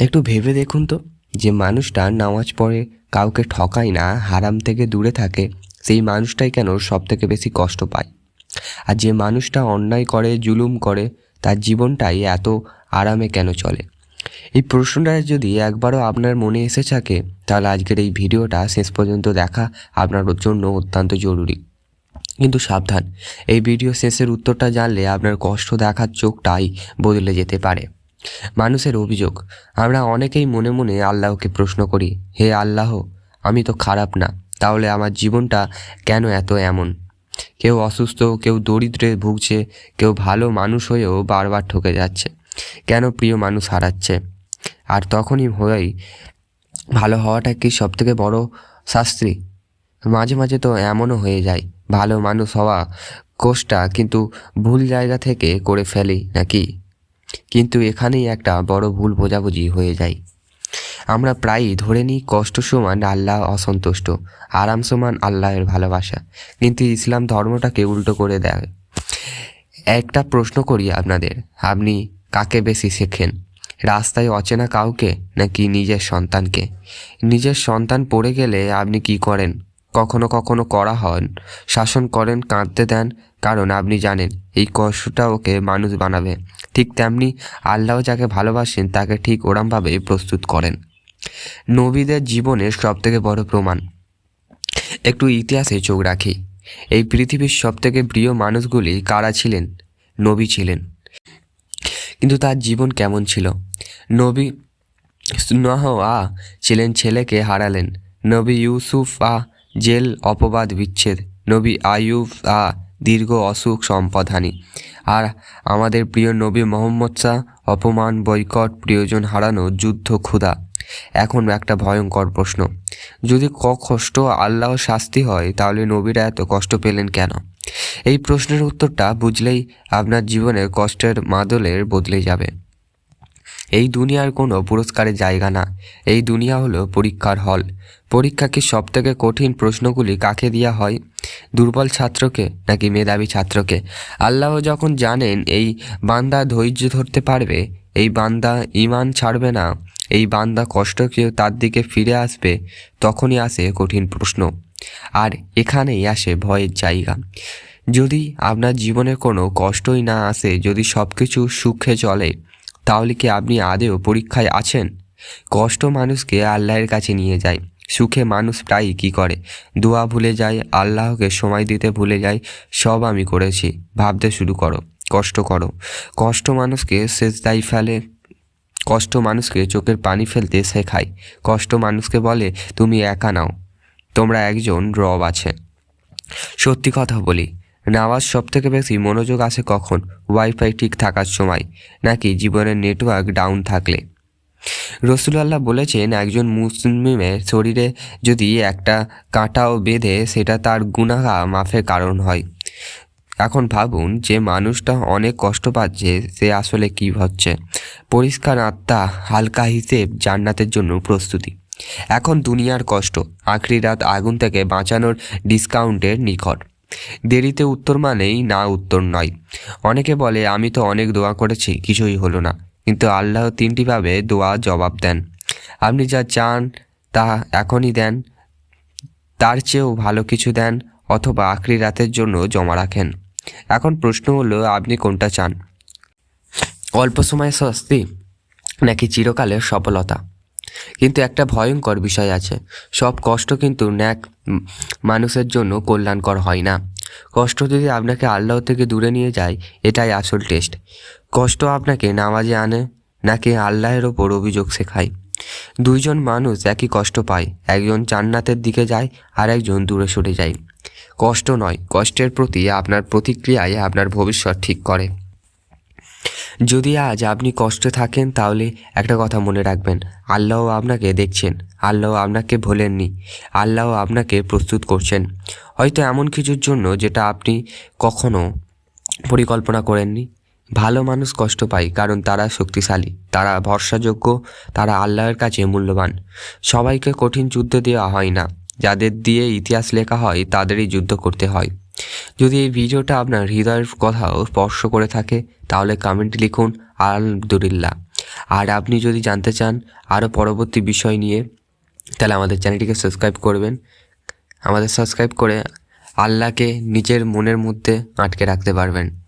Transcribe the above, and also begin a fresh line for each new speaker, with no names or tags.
একটু ভেবে দেখুন তো, যে মানুষটা নামাজ পড়ে কাউকে ঠকায় না, হারাম থেকে দূরে থাকে, সেই মানুষটাই কেন সব থেকে বেশি কষ্ট পায়? আর যে মানুষটা অন্যায় করে, জুলুম করে, তার জীবনটাই এত আরামে কেন চলে? এই প্রশ্নটা যদি একবারও আপনার মনে এসে থাকে, তাহলে আজকের এই ভিডিওটা শেষ পর্যন্ত দেখা আপনার জন্য অত্যন্ত জরুরি। কিন্তু সাবধান, এই ভিডিও শেষের উত্তরটা জানলে আপনার কষ্ট দেখার চোখটাই বদলে যেতে পারে। মানুষের অভিযোগ, আমরা অনেকেই মনে মনে আল্লাহকে প্রশ্ন করি, হে আল্লাহ, আমি তো খারাপ না, তাহলে আমার জীবনটা কেন এত এমন? কেউ অসুস্থ, কেউ দরিদ্রে ভুগছে, কেউ ভালো মানুষ হয়েও বারবার ঠকে যাচ্ছে, কেন প্রিয় মানুষ হারাচ্ছে? আর তখনই হয়েই ভালো হওয়াটা কি সবথেকে বড় শাস্ত্রী মাঝে মাঝে তো এমনও হয়ে যায়, ভালো মানুষ হওয়া কোষটা কিন্তু ভুল জায়গা থেকে করে ফেলি, নাকি? কিন্তু এখানেই একটা বড় ভুল বোঝাবুঝি হয়ে যায়। আমরা প্রায়ই ধরে নিই কষ্ট সমান আল্লাহ অসন্তুষ্ট, আরাম সমান আল্লাহের ভালোবাসা। কিন্তু ইসলাম ধর্মটাকে উল্টো করে দেয়। একটা প্রশ্ন করি আপনাদের, আপনি কাকে বেশি শেখেন? রাস্তায় অচেনা কাউকে নাকি নিজের সন্তানকে? নিজের সন্তান পড়ে গেলে আপনি কি করেন? কখনো কখনো করা হন। শাসন করেন, কাঁদতে দেন, কারণ আপনি জানেন, এই কষ্টটা ওকে মানুষ বানাবে। ঠিক তেমনি আল্লাহ যাকে ভালোবাসেন, তাকে ঠিক ওরমভাবে প্রস্তুত করেন। নবীদের জীবনের সবথেকে বড় প্রমাণ। একটু ইতিহাসে চোখ রাখি। এই পৃথিবীর সবথেকে প্রিয় মানুষগুলি কারা ছিলেন? নবী ছিলেন। কিন্তু তার জীবন কেমন ছিল? নবী নহ আ ছিলেন ছেলেকে হারালেন। নবী ইউসুফ আ জেল, অপবাদ, বিচ্ছেদ, নবী আয়ুব আ দীর্ঘ অসুখ সম্পদহানি আর আমাদের প্রিয় নবী মোহাম্মদ শাহ অপমান বৈকট প্রিয়জন হারানো, যুদ্ধ ক্ষুধা। এখন একটা ভয়ঙ্কর প্রশ্ন। যদি ক কষ্ট আল্লাহ শাস্তি হয়, তাহলে নবীরা এত কষ্ট পেলেন কেন? এই প্রশ্নের উত্তরটা বুঝলেই আপনার জীবনের কষ্টের মাদলের বদলে যাবে। এই দুনিয়ার কোনো পুরস্কারের জায়গা না। এই দুনিয়া হলো পরীক্ষার হল। পরীক্ষাকে সবথেকে কঠিন প্রশ্নগুলি কাকে দেওয়া হয়? দুর্বল ছাত্রকে নাকি মেধাবী ছাত্রকে? আল্লাহ যখন জানেন এই বান্দা ধৈর্য ধরতে পারবে, এই বান্দা ইমান ছাড়বে না, এই বান্দা কষ্টকে তার দিকে ফিরে আসবে, তখনই আসে কঠিন প্রশ্ন। আর এখানেই আসে ভয়ের জায়গা। যদি আপনার জীবনে কোনো কষ্টই না আসে, যদি সব কিছু সুখে চলে তাহলে কি আপনি আদেও পরীক্ষায় আছেন? কষ্ট মানুষকে আল্লাহর কাছে নিয়ে যায়। সুখে মানুষ প্রায়ই কী করে? দোয়া ভুলে যায়, আল্লাহকে সময় দিতে ভুলে যায়, সব আমি করেছি। ভাবতে শুরু করো, কষ্ট করো। কষ্ট মানুষকে শেষ সেজদাই ফেলে, কষ্ট মানুষকে চোখের পানি ফেলতে শেখায়। কষ্ট মানুষকে বলে, তুমি একা নাও, তোমরা একজন রব আছে। সত্যি কথা বলি নামাজ সব থেকে বেশি মনোযোগ আসে কখন? ওয়াইফাই ঠিক থাকার সময় নাকি জীবনের নেটওয়ার্ক ডাউন থাকলে? রসুলাল্লাহ বলেছেন, একজন মুসলিমের শরীরে যদি একটা কাঁটাও বেঁধে, সেটা তার গুনাহা মাফের কারণ হয়। এখন ভাবুন, যে মানুষটা অনেক কষ্ট পাচ্ছে, সে আসলে কী হচ্ছে পরিষ্কার আত্মা, হালকা হিসেব জান্নাতের জন্য প্রস্তুতি। এখন দুনিয়ার কষ্ট, আখরি রাত আগুন থেকে বাঁচানোর ডিসকাউন্টের নিকট। দেরিতে উত্তর মানেই না উত্তর নয়। অনেকে বলে, আমি তো অনেক দোয়া করেছি, কিছুই হলো না। কিন্তু আল্লাহ তিনটিভাবে দোয়া জবাব দেন। আপনি যা চান, তা এখনই দেন। তার চেয়েও ভালো কিছু দেন, অথবা আখরি রাতের জন্য জমা রাখেন। এখন প্রশ্ন হলো, আপনি কোনটা চান? অল্প সময়ে স্বস্তি নাকি চিরকালের সফলতা? কিন্তু একটা ভয়ঙ্কর বিষয় আছে। সব কষ্ট কিন্তু ন্যাক মানুষের জন্য কল্যাণকর হয় না। কষ্ট যদি আপনাকে আল্লাহ থেকে দূরে নিয়ে যায়, এটাই আসল টেস্ট কষ্ট আপনাকে নামাজে আনে, নাকি আল্লাহের ওপর অভিযোগ শেখায়? দুইজন মানুষ একই কষ্ট পায়, একজন জান্নাতের দিকে যায় আর একজন দূরে সরে যায়। কষ্ট নয়, কষ্টের প্রতি আপনার প্রতিক্রিয়ায় আপনার ভবিষ্যৎ ঠিক করে। যদি আজ আপনি কষ্টে থাকেন, তাহলে একটা কথা মনে রাখবেন। আল্লাহ আপনাকে দেখছেন আল্লাহ আপনাকে ভোলেননি আল্লাহ আপনাকে প্রস্তুত করছেন। হয়তো এমন কিছুর জন্য যেটা আপনি কখনো পরিকল্পনা করেননি। ভালো মানুষ কষ্ট পায়, কারণ তারা শক্তিশালী, তারা ভরসাযোগ্য, তারা আল্লাহর কাছে মূল্যবান। সবাইকে কঠিন যুদ্ধ দেওয়া হয় না। যাদের দিয়ে ইতিহাস লেখা হয়, তাদেরই যুদ্ধ করতে হয়। যদি এই ভিডিওটা আপনার হৃদয়ের কথাও স্পর্শ করে থাকে, তাহলে কমেন্ট লিখুন, আলহামদুলিল্লাহ। আর আপনি যদি জানতে চান আরও পরবর্তী বিষয় নিয়ে, তাহলে আমাদের চ্যানেলটিকে সাবস্ক্রাইব করবেন। আমাদের সাবস্ক্রাইব করে আল্লাহকে নিজের মনের মধ্যে আটকে রাখতে পারবেন।